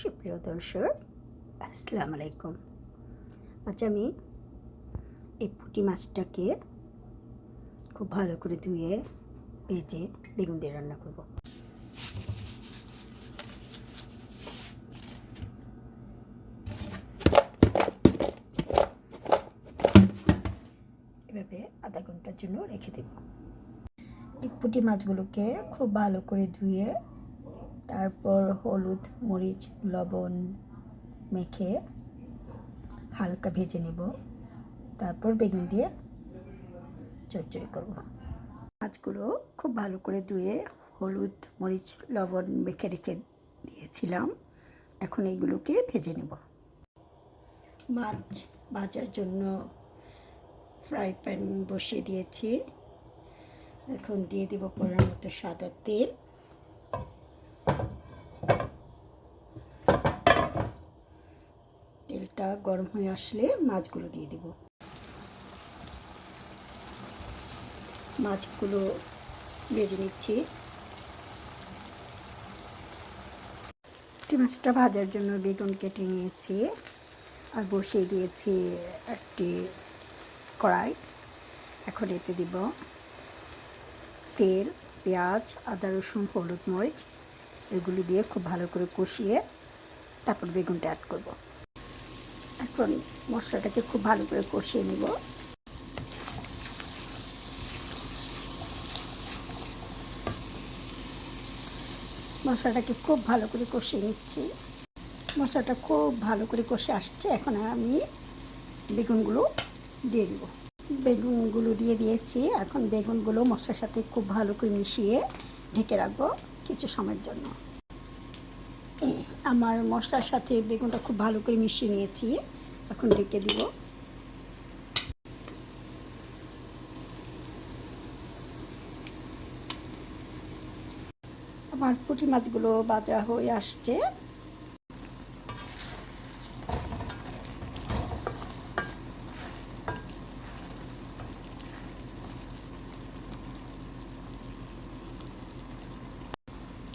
সুপ্রিয় দর্শক, আসসালামু আলাইকুম। আচ্ছা আমি এই পুঁটি মাছটাকে খুব ভালো করে ধুয়ে, ভেজে বেগুন দিয়ে রান্না করব। এভাবে আধা ঘণ্টার জন্য রেখে দেব। এই পুঁটি মাছগুলোকে খুব ভালো করে ধুয়ে তারপর হলুদ, মরিচ, লবণ মেখে হালকা ভেজে নেব। তারপর বেগুন দিয়ে চচ্চড়ি করব। মাছগুলো খুব ভালো করে ধুয়ে হলুদ, মরিচ, লবণ মেখে রেখে দিয়েছিলাম। এখন এইগুলোকে ভেজে নেব। মাছ ভাজার জন্য ফ্রাই প্যান বসিয়ে দিয়েছি। এখন দিয়ে দিব পরিমাণ মতো সাদা তেল। তেলটা গরম হয়ে আসলে মাছগুলো দিয়ে দিব। মাছগুলো ভেজে নিচ্ছি। মাছটা ভাজার জন্য বেগুন কেটে নিয়েছি আর বসিয়ে দিয়েছি একটি কড়াই। এখন এতে দিব তেল, পেঁয়াজ, আদা, রসুন, হলুদ, মরিচ। এগুলি দিয়ে খুব ভালো করে কষিয়ে তারপর বেগুনটা অ্যাড করব। এখন মশলাটাকে খুব ভালো করে কষিয়ে নেব। মশলাটাকে খুব ভালো করে কষিয়ে নিচ্ছি। মশলাটা খুব ভালো করে কষে আসছে। এখন আমি বেগুনগুলো দিয়ে দেবো। বেগুনগুলো দিয়ে দিয়েছি। এখন বেগুনগুলো মশলার সাথে খুব ভালো করে মিশিয়ে ঢেকে রাখব কিছু সময়ের জন্য। আমার মশলার সাথে বেগুনটা খুব ভালো করে মিশিয়ে নিয়েছি। এখন ঢেকে দিব। আমার পুঁটি মাছগুলো বাজা হয়ে আসছে।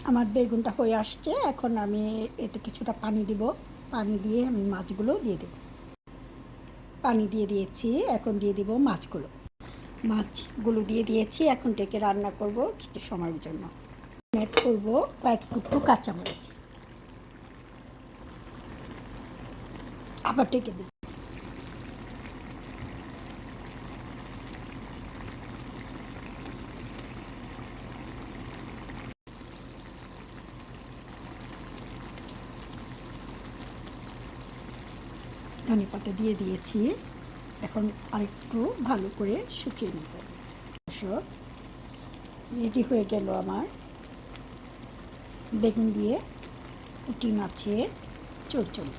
আমার বেগুনটা হয়ে আসছে, এখন আমি এতে কিছুটা পানি দিব। পানি দিয়ে আমি মাছগুলো দিয়ে দেব। পানি দিয়ে দিয়েছি, এখন দিয়ে দিব মাছগুলো। মাছগুলো দিয়ে দিয়েছি, এখন ডেকে রান্না করব কিছু সময়ের জন্য। অ্যাড করব কয়েক টুকরো কাঁচামরিচ। আবার ডেকে দেব ধনে পাতা দিয়ে দিয়েছি। এখন আরেকটু ভালো করে শুকিয়ে নিব রেডি হয়ে গেল আমার বেগুন দিয়ে পুঁটি মাছের চচ্চড়ি।